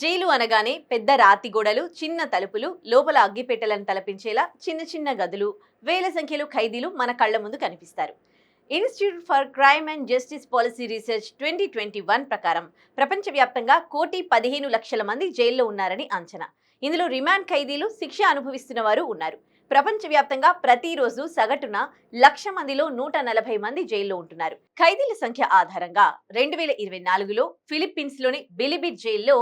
Jail అనగానే పెద్ద రాతి గోడలు చిన్న తలుపులు లోపల అగ్గిపెట్టెలను తలపించేలా చిన్న చిన్న గదులు వేల సంఖ్యలో ఖైదీలు మన కళ్ళ ముందు కనిపిస్తారు. Institute for crime and justice policy research twenty twenty one ప్రకారం ప్రపంచవ్యాప్తంగా కోటి పదిహేను లక్షల మంది జైల్లో ఉన్నారని అంచనా. ఇందులో రిమాండ్ ఖైదీలు శిక్ష అనుభవిస్తున్న వారు ఉన్నారు. ప్రపంచవ్యాప్తంగా ప్రతిరోజు సగటున లక్ష మందిలో నూట నలభై మంది జైల్లో ఉంటున్నారు. ఖైదీల సంఖ్య ఆధారంగా రెండు వేల ఇరవై నాలుగులో ఫిలిప్పీన్స్లోని బిలిబిట్ జైల్లో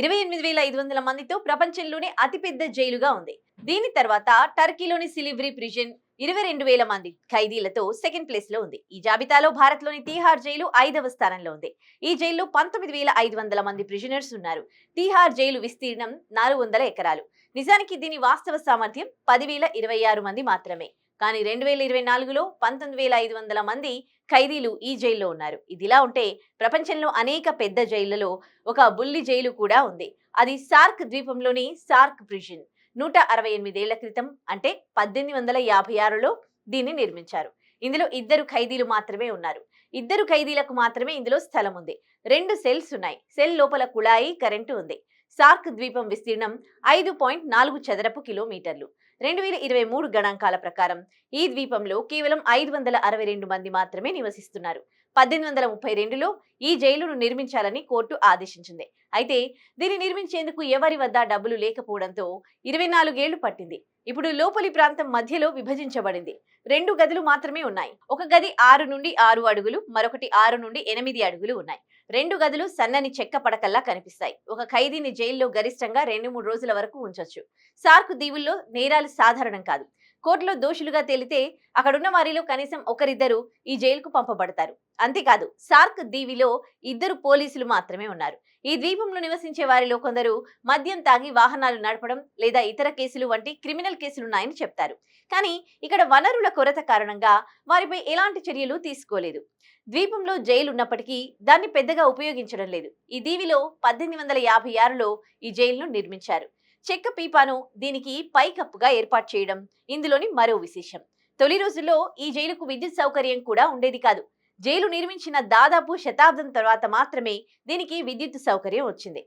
ఇరవై ఎనిమిది వేల ఐదు వందల మందితో ప్రపంచంలోనే అతిపెద్ద జైలుగా ఉంది. దీని తర్వాత టర్కీలోని సిలివ్రీ ప్రిజన్ ఇరవై రెండు వేల మంది ఖైదీలతో సెకండ్ ప్లేస్లో ఉంది. ఈ జాబితాలో భారత్లోని తీహార్ జైలు ఐదవ స్థానంలో ఉంది. ఈ జైల్లో పంతొమ్మిది వేల ఐదు వందల మంది ప్రిజనర్స్ ఉన్నారు. తీహార్ జైలు విస్తీర్ణం నాలుగు వందల ఎకరాలు. నిజానికి దీని వాస్తవ సామర్థ్యం పదివేల ఇరవై ఆరు మంది మాత్రమే. కానీ రెండు వేల ఇరవై నాలుగులో పంతొమ్మిది వేల ఐదు వందల మంది ఖైదీలు ఈ జైల్లో ఉన్నారు. ఇదిలా ఉంటే ప్రపంచంలో అనేక పెద్ద జైళ్ళలో ఒక బుల్లి జైలు కూడా ఉంది. అది సార్క్ ద్వీపంలోని సార్క్ ప్రిజన్. నూట అరవై ఎనిమిదేళ్ళ క్రితం అంటే పద్దెనిమిది వందల యాభై ఆరులో దీన్ని నిర్మించారు. ఇందులో ఇద్దరు ఖైదీలు మాత్రమే ఉన్నారు. ఇద్దరు ఖైదీలకు మాత్రమే ఇందులో స్థలం ఉంది. రెండు సెల్స్ ఉన్నాయి. సెల్ లోపల కుళాయి కరెంటు ఉంది. సార్క్ ద్వీపం విస్తీర్ణం ఐదు పాయింట్ నాలుగు చదరపు కిలోమీటర్లు. రెండు వేల ఇరవై మూడు గణాంకాల ప్రకారం ఈ ద్వీపంలో కేవలం ఐదు వందల అరవై రెండు మంది మాత్రమే నివసిస్తున్నారు. పద్దెనిమిది వందల ముప్పై రెండులో ఈ జైలును నిర్మించాలని కోర్టు ఆదేశించింది. అయితే దీన్ని నిర్మించేందుకు ఎవరి వద్ద డబ్బులు లేకపోవడంతో ఇరవై నాలుగేళ్ళు పట్టింది. ఇప్పుడు లోపలి ప్రాంతం మధ్యలో విభజించబడింది. రెండు గదులు మాత్రమే ఉన్నాయి. ఒక గది ఆరు నుండి ఆరు అడుగులు మరొకటి ఆరు నుండి ఎనిమిది అడుగులు ఉన్నాయి. రెండు గదులు సన్నని చెక్క పడకల్లా కనిపిస్తాయి. ఒక ఖైదీని జైల్లో గరిష్టంగా రెండు మూడు రోజుల వరకు ఉంచొచ్చు. సార్క్ దీవుల్లో నేరాలు సాధారణం కాదు. కోర్టులో దోషులుగా తేలితే అక్కడున్న వారిలో కనీసం ఒకరిద్దరు ఈ జైలుకు పంపబడతారు. అంతేకాదు సార్క్ దీవిలో ఇద్దరు పోలీసులు మాత్రమే ఉన్నారు. ఈ ద్వీపంలో నివసించే వారిలో కొందరు మద్యం తాగి వాహనాలు నడపడం లేదా ఇతర కేసులు వంటి క్రిమినల్ కేసులున్నాయని చెప్తారు. కానీ ఇక్కడ వనరుల కొరత కారణంగా వారిపై ఎలాంటి చర్యలు తీసుకోలేదు. ద్వీపంలో జైలు ఉన్నప్పటికీ దాన్ని పెద్దగా ఉపయోగించడం లేదు. ఈ దీవిలో పద్దెనిమిది వందల యాభై ఆరులో ఈ జైలును నిర్మించారు. చెక్క పీపాను దీనికి పైకప్పుగా ఏర్పాటు చేయడం ఇందులోని మరో విశేషం. తొలి రోజుల్లో ఈ జైలుకు విద్యుత్ సౌకర్యం కూడా ఉండేది కాదు. జైలు నిర్మించిన దాదాపు శతాబ్దం తర్వాత మాత్రమే దీనికి విద్యుత్ సౌకర్యం వచ్చింది.